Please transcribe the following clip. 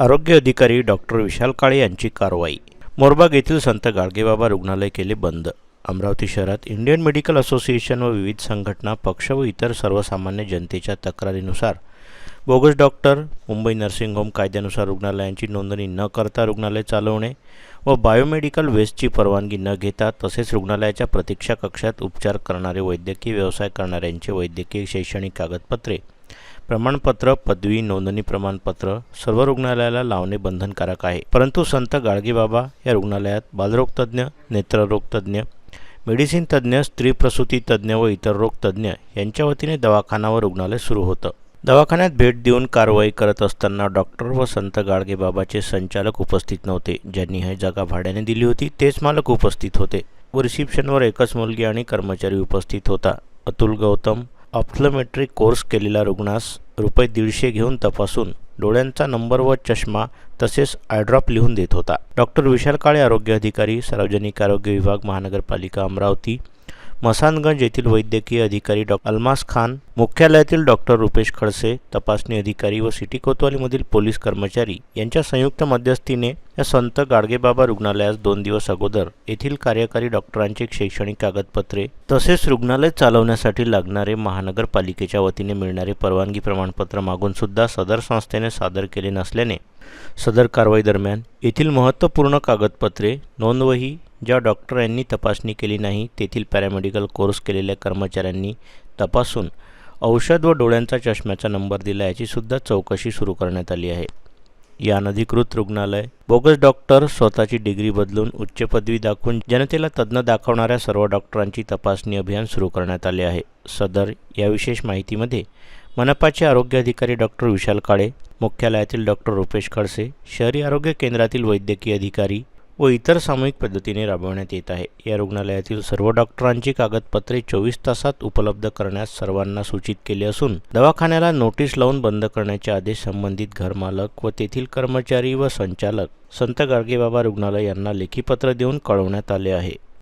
आरोग्य अधिकारी डॉक्टर विशाल काळे यांची कारवाई. मोरबाग येथील संत गाडगेबाबा रुग्णालय केले बंद. अमरावती शहरात इंडियन मेडिकल असोसिएशन व विविध संघटना पक्ष व इतर सर्वसामान्य जनतेच्या तक्रारीनुसार bogus doctor Mumbai nursing home कायद्यानुसार रुग्णालयांची नोंदणी न करता रुग्णालय चालवणे व बायोमेडिकल वेस्टची परवानगी न घेता तसेच रुग्णालयाच्या प्रतीक्षा कक्षात उपचार करणारे वैद्यकीय व्यवसाय करणाऱ्यांचे वैद्यकीय शैक्षणिक कागदपत्रे प्रमाणपत्र पदवी नोंदणी प्रमाणपत्र सर्व रुग्णालयाला लावणे बंधनकारक आहे. परंतु संत गाडगेबाबा या रुग्णालयात बालरोग नेत्ररोगतज्ञ नेत्ररोग मेडिसिन तज्ज्ञ स्त्री प्रसूती तज्ज्ञ व इतर रोग तज्ज्ञ यांच्या वतीने दवाखाना व रुग्णालय सुरू होतं. दवाखान्यात भेट देऊन कारवाई करत असताना डॉक्टर व संत गाडगेबाबाचे संचालक उपस्थित नव्हते. ज्यांनी ही जागा भाड्याने दिली होती तेच मालक उपस्थित होते. व रिसेप्शनवर एकच मुलगी आणि कर्मचारी उपस्थित होता. अतुल गौतम ऑप्थोमेट्रिक कोर्स केलेल्या रुग्णास रुपये दीडशे घेऊन तपासून डोळ्यांचा नंबर व चष्मा तसेच आयड्रॉप लिहून देत होता. डॉक्टर विशाल काळे आरोग्य अधिकारी सार्वजनिक आरोग्य विभाग महानगरपालिका अमरावती मसानगंज येथील वैद्यकीय अधिकारी डॉ. अल्मास खान मुख्यालयातील डॉक्टर रुपेश खडसे तपासणी अधिकारी व सिटी कोतवालीमधील पोलीस कर्मचारी यांच्या संयुक्त मध्यस्थीने या संत गाडगेबाबा रुग्णालयास दोन दिवस अगोदर येथील कार्यकारी डॉक्टरांचे शैक्षणिक कागदपत्रे तसेच रुग्णालय चालवण्यासाठी लागणारे महानगरपालिकेच्या वतीने मिळणारे परवानगी प्रमाणपत्र मागून सुद्धा सदर संस्थेने सादर केले नसल्याने सदर कारवाई दरम्यान येथील महत्त्वपूर्ण कागदपत्रे नोंदवही ज्या डॉक्टर यांनी तपासणी केली नाही तेथील पॅरामेडिकल कोर्स केलेल्या कर्मचाऱ्यांनी तपासून औषध व डोळ्यांचा चष्म्याचा नंबर दिला याची सुद्धा चौकशी सुरू करण्यात आली आहे. या अनधिकृत रुग्णालय बोगस डॉक्टर स्वतःची डिग्री बदलून उच्च पदवी दाखवून जनतेला तज्ज्ञ दाखवणाऱ्या सर्व डॉक्टरांची तपासणी अभियान सुरू करण्यात आले आहे. सदर या विशेष माहितीमध्ये मनपाचे आरोग्य अधिकारी डॉक्टर विशाल काळे मुख्यालयातील डॉक्टर रुपेश खडसे शहरी आरोग्य केंद्रातील वैद्यकीय अधिकारी व इतर सामूहिक पद्धतीने राबवण्यात येत आहे. या रुग्णालयातील सर्व डॉक्टरांची कागदपत्रे चोवीस तासात उपलब्ध करण्यास सर्वांना सूचित केले असून दवाखान्याला नोटीस लावून बंद करण्याचे आदेश संबंधित घरमालक व तेथील कर्मचारी व संचालक संत गाडगेबाबा रुग्णालय यांना लेखीपत्र देऊन कळवण्यात आले आहे.